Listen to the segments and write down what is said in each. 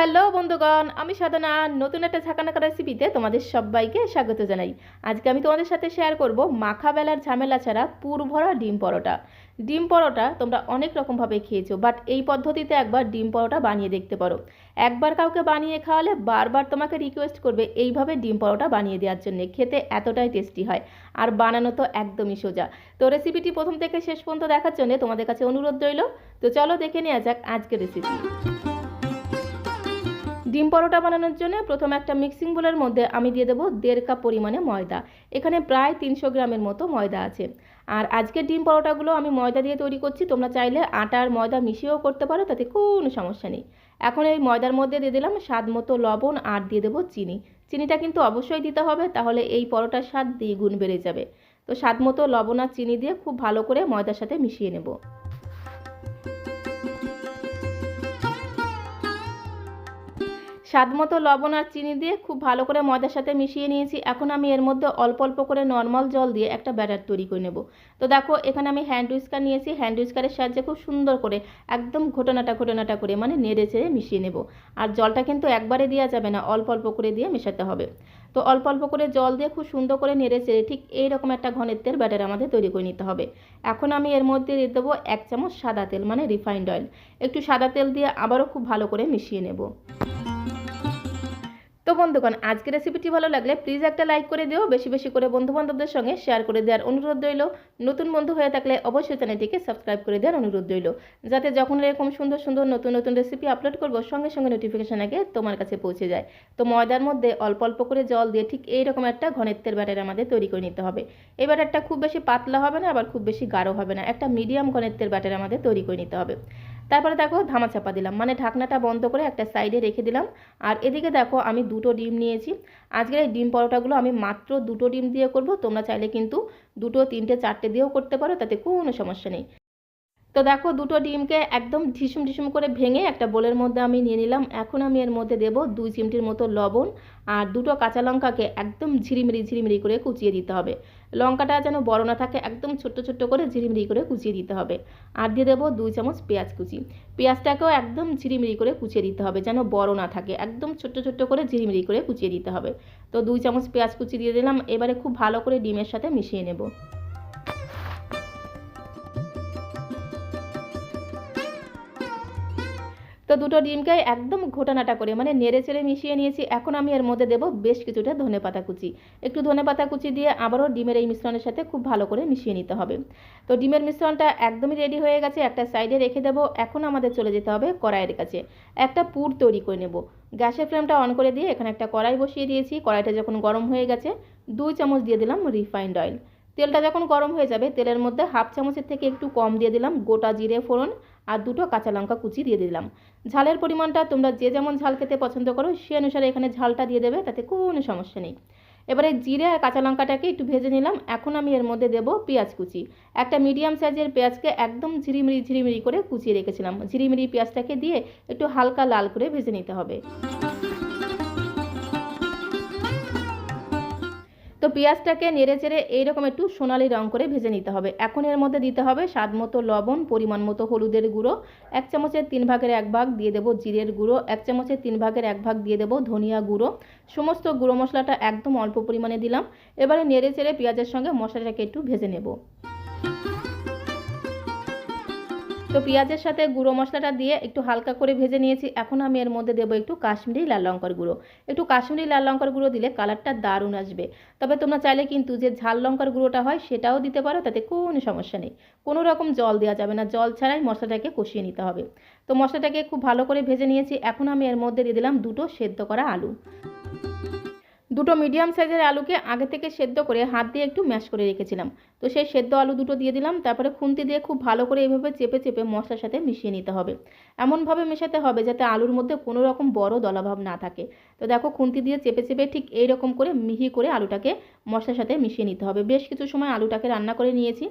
Hello বন্ধুগণ, আমি সাধনা। নতুন একটা ঝাঁকানাকা রেসিপিতে তোমাদের সবাইকে স্বাগত জানাই। আজকে আমি তোমাদের সাথে শেয়ার করব মাখা বেলার ঝামেলা ছাড়া পুর ভরা ডিম পরোটা। ডিম পরোটা তোমরা অনেক রকমভাবে খেয়েছো বাট এই পদ্ধতিতে একবার ডিম পরোটা বানিয়ে দেখতে পারো। একবার কাউকে বানিয়ে খাওয়ালে বারবার তোমাকে রিকোয়েস্ট করবে এইভাবে ডিম পরোটা বানিয়ে দেওয়ার জন্য। খেতে এতটাই টেস্টি হয়, আর বানানো তো একদমই সোজা। তো রেসিপিটি প্রথম থেকে শেষ পর্যন্ত দেখার জন্য তোমাদের কাছে অনুরোধ রইল। তো চলো দেখে নেওয়া যাক আজকের রেসিপি ডিম পরোটা বানানোর জন্য প্রথমে একটা মিক্সিং বোলের মধ্যে আমি দিয়ে দেবো দেড় কাপ পরিমাণে ময়দা। এখানে প্রায় তিনশো গ্রামের মতো ময়দা আছে। আর আজকের ডিম পরোটাগুলো আমি ময়দা দিয়ে তৈরি করছি, তোমরা চাইলে আটা আর ময়দা মিশিয়েও করতে পারো, তাতে কোনো সমস্যা নেই। এখন এই ময়দার মধ্যে দিয়ে দিলাম স্বাদ মতো লবণ আর দিয়ে দেবো চিনি। চিনিটা কিন্তু অবশ্যই দিতে হবে, তাহলে এই পরোটার স্বাদ দ্বিগুণ বেড়ে যাবে। তো স্বাদ মতো লবণ আর চিনি দিয়ে খুব ভালো করে ময়দার সাথে মিশিয়ে নেব। স্বাদ মতো লবণ আর চিনি দিয়ে খুব ভালো করে ময়দার সাথে মিশিয়ে নিয়েছি। এখন আমি এর মধ্যে অল্প অল্প করে নর্মাল জল দিয়ে একটা ব্যাটার তৈরি করে নেব। তো দেখো, এখানে আমি হ্যান্ড উইস্কার নিয়েছি। হ্যান্ড উইস্কারের সাহায্যে খুব সুন্দর করে একদম ঘটনাটা ঘটনাটা করে মানে নেড়ে চেড়ে মিশিয়ে নেব। আর জলটা কিন্তু একবারে দেওয়া যাবে না, অল্প অল্প করে দিয়ে মেশাতে হবে। তো অল্প অল্প করে জল দিয়ে খুব সুন্দর করে নেড়ে চেড়ে ঠিক এইরকম একটা ঘনত্বের ব্যাটার আমাদের তৈরি করে নিতে হবে। এখন আমি এর মধ্যে দিয়ে দেবো এক চামচ সাদা তেল মানে রিফাইন্ড অয়েল একটু সাদা তেল দিয়ে আবারও খুব ভালো করে মিশিয়ে নেব। তো বন্ধুগণ, আজকের রেসিপিটি ভালো লাগলে প্লিজ একটা লাইক করে দিও, বেশি বেশি করে বন্ধু বান্ধবদের সঙ্গে শেয়ার করে দেওয়ার অনুরোধ রইল। নতুন বন্ধু হয়ে থাকলে অবশ্যই চ্যানেলটিকে সাবস্ক্রাইব করে দেওয়ার অনুরোধ রইল। যাতে যখন এরকম সুন্দর সুন্দর নতুন নতুন রেসিপি আপলোড করব, সঙ্গে সঙ্গে নোটিফিকেশান আগে তোমার কাছে পৌঁছে যায়। তো ময়দার মধ্যে অল্প অল্প করে জল দিয়ে ঠিক এইরকম একটা ঘনত্বের ব্যাটার আমাদের তৈরি করে নিতে হবে। এই ব্যাটারটা খুব বেশি পাতলা হবে না, আবার খুব বেশি গাঢ় হবে না, একটা মিডিয়াম ঘনত্বের ব্যাটার আমাদের তৈরি করে নিতে হবে। তারপরে দেখো ধামা চাপা দিলাম। মানে ঢাকনাটা বন্ধ করে একটা সাইডে রেখে দিলাম। আর এদিকে দেখো আমি দুটো ডিম নিয়েছি। আজকের এই ডিম পরোটাগুলো আমি মাত্র দুটো ডিম দিয়ে করব। তোমরা চাইলে কিন্তু দুটো, তিনটে, চারটে দিয়েও করতে পারো, তাতে কোনো সমস্যা নেই। তো দেখো দুটো ডিমকে একদম ঢিসুম ঢিসুম করে ভেঙে একটা বোলের মধ্যে আমি নিয়ে নিলাম। এখন আমি এর মধ্যে দেব দুই চিমটির মতো লবণ আর দুটো কাঁচা লঙ্কাকে একদম ঝিরিমিরি ঝিরিমিরি করে কুচিয়ে দিতে হবে। লঙ্কাটা যেন বড় না থাকে, একদম ছোট্ট ছোট্ট করে ঝিরিমিরি করে কুচিয়ে দিতে হবে। আর দিয়ে দেবো দুই চামচ পেঁয়াজ কুচি। পেঁয়াজটাকেও একদম ঝিরিমিরি করে কুচিয়ে দিতে হবে যেন বড় না থাকে, একদম ছোট্ট ছোট্ট করে ঝিরিমিরি করে কুচিয়ে দিতে হবে। তো দুই চামচ পেঁয়াজ কুচি দিয়ে দিলাম, এবারে খুব ভালো করে ডিমের সাথে মিশিয়ে নেব। দুটো ডিমকে একদম ঘোটানাটা করে মানে নেড়ে চেড়ে মিশিয়ে নিয়েছি। এখন আমি এর মধ্যে দেবো বেশ কিছুটা ধনে পাতা কুচি। একটু ধনে পাতা কুচি দিয়ে আবারও ডিমের এই মিশ্রণের সাথে খুব ভালো করে মিশিয়ে নিতে হবে। তো ডিমের মিশ্রণটা একদমই রেডি হয়ে গেছে, একটা সাইডে রেখে দেবো। এখন আমাদের চলে যেতে হবে কড়াইয়ের কাছে। একটা পুর তৈরি করে নেব। গ্যাসের ফ্লেমটা অন করে দিয়ে এখানে একটা কড়াই বসিয়ে দিয়েছি। কড়াইটা যখন গরম হয়ে গেছে, দুই চামচ দিয়ে দিলাম রিফাইন্ড অয়েল তেলটা যখন গরম হয়ে যাবে, তেলের মধ্যে হাফ চামচের থেকে একটু কম দিয়ে দিলাম, গোটা জিরে, ফোড়ন আর দুটো কাঁচা লঙ্কা কুচি দিয়ে দিলাম। ঝালের পরিমাণটা তোমরা যে যেমন ঝাল খেতে পছন্দ করো, সে অনুসারে এখানে ঝালটা দিয়ে দেবে, তাতে কোনো সমস্যা নেই। এবারে জিরে আর কাঁচা লঙ্কাটাকে একটু ভেজে নিলাম, এখন আমি এর মধ্যে দেবো পেঁয়াজ কুচি। একটা মিডিয়াম সাইজের পেঁয়াজকে একদম ঝিরিমিরি ঝিরিমিরি করে কুচিয়ে রেখেছিলাম। ঝিরিমিরি পেঁয়াজটাকে দিয়ে একটু হালকা লাল করে ভেজে নিতে হবে। পেঁয়াজটাকে নেড়ে চেড়ে এইরকম একটু সোনালি রং করে ভেজে নিতে হবে। এখন এর মধ্যে দিতে হবে স্বাদ মতো লবণ, পরিমাণ মতো হলুদের গুঁড়ো, এক চামচের তিন ভাগের এক ভাগ দিয়ে দেবো জিরের গুঁড়ো, এক চামচের তিন ভাগের এক ভাগ দিয়ে দেবো ধনিয়া গুঁড়ো। সমস্ত গুঁড়ো মশলাটা একদম অল্প পরিমাণে দিলাম। এবারে নেড়ে চেড়ে পেঁয়াজের সঙ্গে মশলাটাকে একটু ভেজে নেব। তো পেঁয়াজের সাথে গুঁড়ো মশলাটা দিয়ে একটু হালকা করে ভেজে নিয়েছি। এখন আমি এর মধ্যে দেবো একটু কাশ্মীরি লাল লঙ্কার গুঁড়ো। একটু কাশ্মীরি লাল লঙ্কার গুঁড়ো দিলে কালারটা দারুণ আসবে। তবে তোমরা চাইলে কিন্তু যে ঝাল লঙ্কার গুঁড়োটা হয় সেটাও দিতে পারো, তাতে কোনো সমস্যা নেই। কোনো রকম জল দেওয়া যাবে না, জল ছাড়াই মশলাটাকে কষিয়ে নিতে হবে। তো মশলাটাকে খুব ভালো করে ভেজে নিয়েছি। এখন আমি এর মধ্যে দিয়ে দিলাম দুটো সেদ্ধ করা আলু। দুটো মিডিয়াম সাইজের আলুকে আগে থেকে সেদ্ধ করে হাত দিয়ে একটু ম্যাশ করে রেখেছিলাম। তো সেই সেদ্ধ আলু দুটো দিয়ে দিলাম, তারপরে খুন্তি দিয়ে খুব ভালো করে এইভাবে চেপে চেপে মশলার সাথে মিশিয়ে নিতে হবে। এমনভাবে মেশাতে হবে যাতে আলুর মধ্যে কোনো রকম বড় দলাভাব না থাকে। তো দেখো খুন্তি দিয়ে চেপে চেপে ঠিক এই রকম করে মিহি করে আলুটাকে মশলার সাথে মিশিয়ে নিতে হবে। বেশ কিছু সময় আলুটাকে রান্না করে নিয়েছি।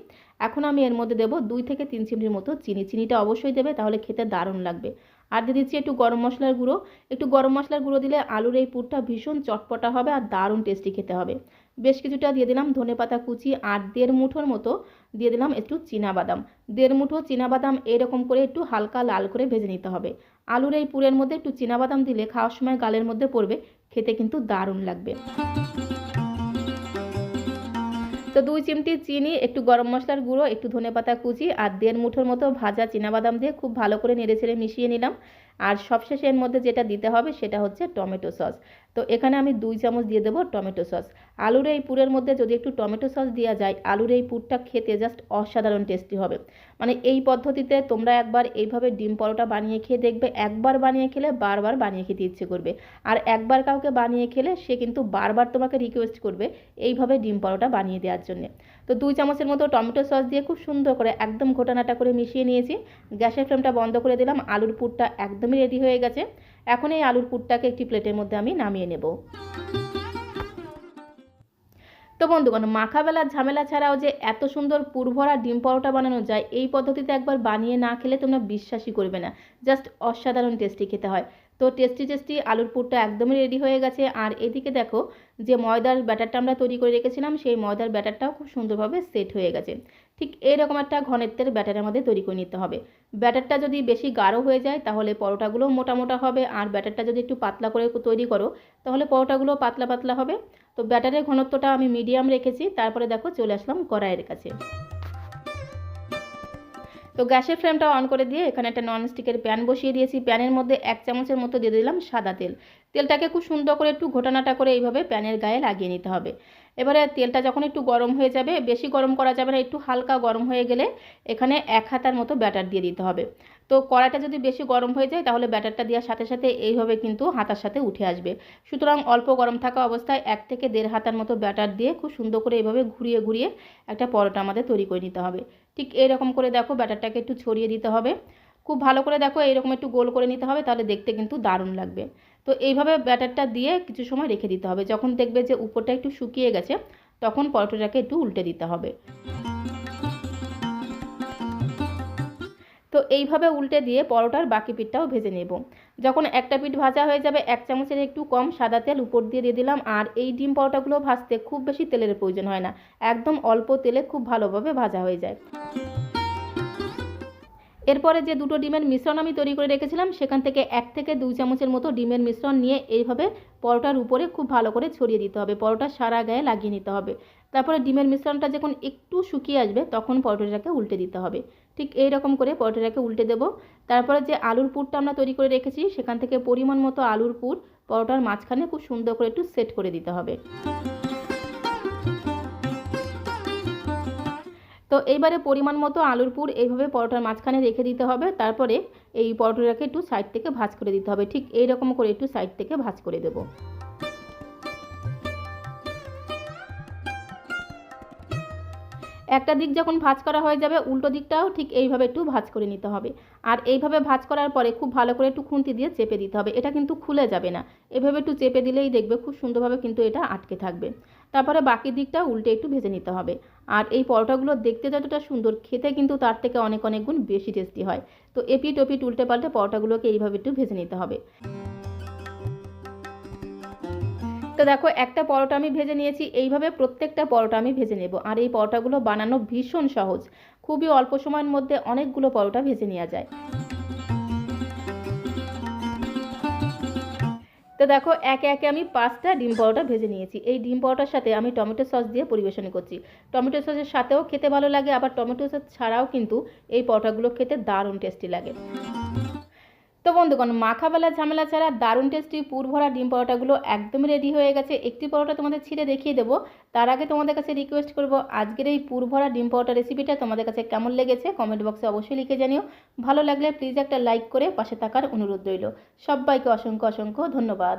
এখন আমি এর মধ্যে দেবো দুই থেকে তিন চিমটির মতো চিনি। চিনিটা অবশ্যই দেবে, তাহলে খেতে দারুণ লাগবে। আর দিয়ে দিচ্ছি একটু গরম মশলার গুঁড়ো। একটু গরম মশলার গুঁড়ো দিলে আলুর এই পুরটা ভীষণ চটপটা হবে আর দারুণ টেস্টি খেতে হবে। বেশ কিছুটা দিয়ে দিলাম ধনে পাতা কুচি আর দেড় মুঠোর মতো দিয়ে দিলাম একটু বাদাম দেড় মুঠো বাদাম এরকম করে একটু হালকা লাল করে ভেজে নিতে হবে। আলুর এই পুরের মধ্যে একটু বাদাম দিলে খাওয়ার সময় গালের মধ্যে পড়বে, খেতে কিন্তু দারুণ লাগবে। তো দুই চিমটি চিনি, একটু গরম মশলার গুঁড়ো, একটু ধনে পাতা কুচি আর দেড় মুঠোর মতো ভাজা বাদাম দিয়ে খুব ভালো করে নেড়ে ছেড়ে মিশিয়ে নিলাম। আর সবশেষে এর মধ্যে যেটা দিতে হবে সেটা হচ্ছে টমেটো সস। তো এখানে আমি দুই চামচ দিয়ে দেবো টমেটো সস। আলুর এই পুরের মধ্যে যদি একটু টমেটো সস দেওয়া যায়, আলুর এই পুরটা খেতে জাস্ট অসাধারণ টেস্টি হবে। মানে এই পদ্ধতিতে তোমরা একবার এইভাবে ডিম পরোটা বানিয়ে খেয়ে দেখবে, একবার বানিয়ে খেলে বারবার বানিয়ে খেতে ইচ্ছে করবে। আর একবার কাউকে বানিয়ে খেলে সে কিন্তু বারবার তোমাকে রিকোয়েস্ট করবে এইভাবে ডিম পরোটা বানিয়ে দেওয়ার জন্য। তো দুই চামচের মতো টমেটো সস দিয়ে খুব সুন্দর করে একদম ঘোটানাটা করে মিশিয়ে নিয়েছি। গ্যাসের ফ্লেমটা বন্ধ করে দিলাম। আলুর পুরটা একদমই রেডি হয়ে গেছে। এখন এই আলুর পুরটাকে একটি প্লেটের মধ্যে আমি নামিয়ে নেব। তো বন্ধুগণ, মাখাবেলার ঝামেলা ছাড়াও যে এত সুন্দর পুরভরা ডিম পরোটা বানানো যায়, এই পদ্ধতিতে একবার বানিয়ে না খেলে তোমরা বিশ্বাসই করবে না। জাস্ট অসাধারণ টেস্টি খেতে হয়। তো টেস্টি টেস্টি আলুর পুরটা একদমই রেডি হয়ে গেছে। আর এদিকে দেখো, যে ময়দার ব্যাটারটা আমরা তৈরি করে রেখেছিলাম, সেই ময়দার ব্যাটারটাও খুব সুন্দরভাবে সেট হয়ে গেছে। ঠিক এইরকম একটা ঘনত্বের ব্যাটার আমাদের তৈরি করে নিতে হবে। ব্যাটারটা যদি বেশি গাঢ় হয়ে যায়, তাহলে পরোটাগুলো মোটা মোটা হবে। আর ব্যাটারটা যদি একটু পাতলা করে তৈরি করো, তাহলে পরোটাগুলো পাতলা পাতলা হবে। তো ব্যাটারের ঘনত্বটা আমি মিডিয়াম রেখেছি। তারপরে দেখো, চলে আসলাম কড়াইয়ের কাছে। তো গ্যাসের ফ্লেমটা অন করে দিয়ে এখানে একটা ননস্টিকের প্যান বসিয়ে দিয়েছি। প্যানের মধ্যে এক চামচের মতো দিয়ে দিলাম সাদা তেল। তেলটাকে খুব সুন্দর করে একটু ঘটনাটা করে এইভাবে প্যানের গায়ে লাগিয়ে নিতে হবে। এবারে তেলটা যখন একটু গরম হয়ে যাবে, বেশি গরম করা যাবে না, একটু হালকা গরম হয়ে গেলে এখানে এক হাতার মতো ব্যাটার দিয়ে দিতে হবে। তো কড়াইটা যদি বেশি গরম হয়ে যায়, তাহলে ব্যাটারটা দেওয়ার সাথে সাথে এইভাবে কিন্তু হাতার সাথে উঠে আসবে। সুতরাং অল্প গরম থাকা অবস্থায় এক থেকে দেড় হাতার মতো ব্যাটার দিয়ে খুব সুন্দর করে এইভাবে ঘুরিয়ে ঘুরিয়ে একটা পরোটা আমাদের তৈরি করে নিতে হবে। ঠিক এরকম করে দেখো ব্যাটারটাকে একটু ছড়িয়ে দিতে হবে। খুব ভালো করে দেখো এইরকম একটু গোল করে নিতে হবে, তাহলে দেখতে কিন্তু দারুণ লাগবে। তো এইভাবে ব্যাটারটা দিয়ে কিছু সময় রেখে দিতে হবে। যখন দেখবে যে উপরটা একটু শুকিয়ে গেছে, তখন পরোটাটাকে একটু উল্টে দিতে হবে। তো এইভাবে উল্টে দিয়ে পরোটার বাকি পিঠটাও ভেজে নেব। যখন একটা পিঠ ভাজা হয়ে যাবে, এক চামচের একটু কম সাদা তেল উপর দিয়ে দিয়ে দিলাম। আর এই ডিম পরোটাগুলো ভাজতে খুব বেশি তেলের প্রয়োজন হয় না। একদম অল্প তেলে খুব ভালোভাবে ভাজা হয়ে যায়। এরপরে যে দুটো ডিমের মিশ্রণ আমি তৈরি করে রেখেছিলাম, সেখান থেকে এক থেকে দুই চামচের মতো ডিমের মিশ্রণ নিয়ে এইভাবে পরোটার উপরে খুব ভালো করে ছড়িয়ে দিতে হবে। পরোটা সারা গায়ে লাগিয়ে নিতে হবে। তারপরে ডিমের মিশ্রণটা যখন একটু শুকিয়ে আসবে, তখন পরোটাটাকে উল্টে দিতে হবে। ঠিক এই রকম করে পরোটাটাকে উল্টে দেব। তারপরে যে আলুর পুরটা আমরা তৈরি করে রেখেছি, সেখান থেকে পরিমাণ মতো আলুর পুর, পরোটার মাঝখানে খুব সুন্দর করে একটু সেট করে দিতে হবে। তো এইবারে পরিমাণ মতো আলুর পুর এইভাবে পরোটার মাঝখানে রেখে দিতে হবে। তারপরে এই পরোটাটাকে একটু সাইড থেকে ভাজ করে দিতে হবে। ঠিক এই রকম করে একটু সাইড থেকে ভাজ করে দেবো। একটা দিক যখন ভাজ করা হয়ে যাবে, উল্টো দিকটাও ঠিক এইভাবে একটু ভাজ করে নিতে হবে। আর এইভাবে ভাজ করার পরে খুব ভালো করে একটু খুন্তি দিয়ে চেপে দিতে হবে। এটা কিন্তু খুলে যাবে না। এভাবে একটু চেপে দিলেই দেখবে খুব সুন্দরভাবে কিন্তু এটা আটকে থাকবে। তারপরে বাকি দিকটা উল্টে একটু ভেজে নিতে হবে। আর এই পরোটাগুলো দেখতে যতটা সুন্দর, খেতে কিন্তু তার থেকে অনেক অনেক গুণ বেশি টেস্টি হয়। তো এপিট ওপিট উল্টে পাল্টে পরোটাগুলোকে এইভাবে একটু ভেজে নিতে হবে। তো দেখো, একটা পরোটা আমি ভেজে নিয়েছি, এইভাবে প্রত্যেকটা পরোটা আমি ভেজে নেব। আর এই পরোটাগুলো বানানো ভীষণ সহজ। খুবই অল্প সময়ের মধ্যে অনেকগুলো পরোটা ভেজে নেওয়া যায়। তো দেখো, একে একে আমি পাঁচটা ডিম পরোটা ভেজে নিয়েছি। এই ডিম পরোটার সাথে আমি টমেটো সস দিয়ে পরিবেশন করছি। টমেটো সসের সাথেও খেতে ভালো লাগে, আবার টমেটো সস ছাড়াও কিন্তু এই পরোটাগুলো খেতে দারুণ টেস্টি লাগে। তো বন্ধুগণ, মাখাবেলা ঝামেলা ছাড়া দারুণ টেস্টি পুর ভরা ডিম পরোটাগুলো একদমই রেডি হয়ে গেছে। একটি পরোটা তোমাদের ছিঁড়ে দেখিয়ে দেবো। তার আগে তোমাদের কাছে রিকোয়েস্ট করব, আজকের এই পুর ভরা ডিম পরোটা রেসিপিটা তোমাদের কাছে কেমন লেগেছে? কমেন্ট বক্সে অবশ্যই লিখে জানিও। ভালো লাগলে প্লিজ একটা লাইক করে পাশে থাকার অনুরোধ রইল। সবাইকে অসংখ্য অসংখ্য ধন্যবাদ।